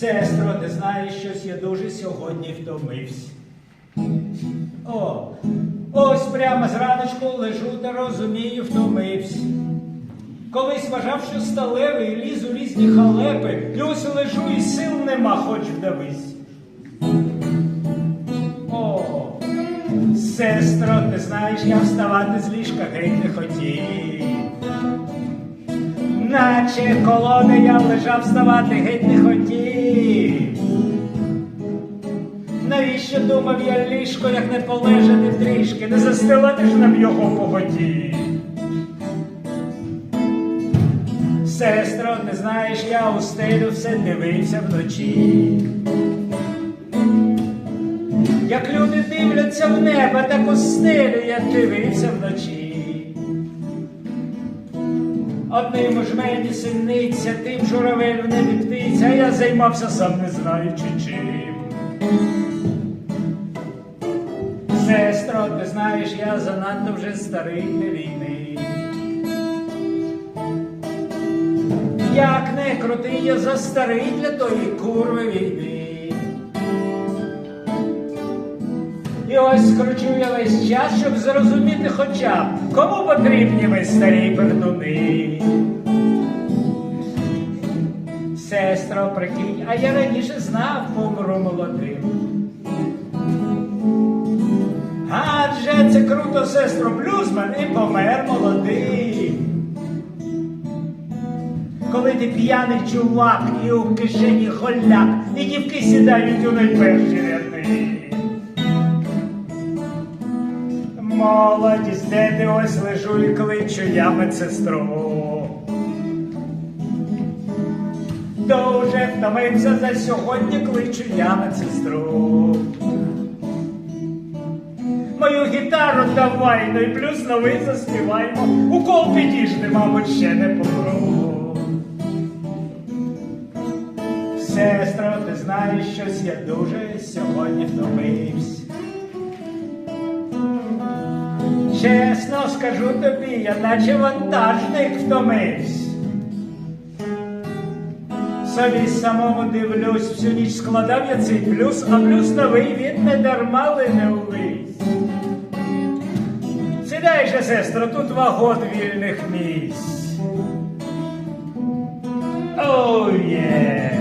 Сестро, ти знаєш щось, я дуже сьогодні втомився. О, ось прямо зраночку лежу та розумію, втомився. Колись вважав, що сталевий, ліз у різні халепи, і лежу і сил нема, хоч вдавись. О, сестро, ти знаєш, я вставати з ліжка геть не хотів. Наче колони я лежав, вставати геть не хотів. Навіщо думав я ліжко, як не полежати трішки, не застилати ж нам його погоді. Сестро, ти знаєш, я у стелю все дивився вночі. Як люди дивляться в небо, так у стелю я дивився вночі. Одним ж мені сильниця, тим журавель в небі птиця, я займався сам не знаючи чим. Сестро, ти знаєш, я занадто вже старий для війни. Як не крути, я застарий для тої курви війни. Ось скручу я весь час, щоб зрозуміти хоча б, кому потрібні ми старі пердуни. Сестро, прикинь, а я раніше знав, помру молодим. Адже це круто, сестро, блюзман і помер молодим. Коли ти п'яний чувак і у кишені голяк, і дівки сідають у найперші ряди. Молодість, де ти ось лежу і кличу я медсестру. Дуже втомився за сьогодні, кличу я медсестру. Мою гітару давай, ну і плюс новий заспіваймо. Укол підіжди, мабуть, ще не помру. Сестро, ти знаєш щось, я дуже сьогодні втомився. Чесно скажу тобі, я наче вантажник втомився. Собі самому дивлюсь, всю ніч складав я цей плюс, а плюс новий він не дарма не увесь. Сідай же, сестро, тут вагон вільних місць. Оу є. Браво!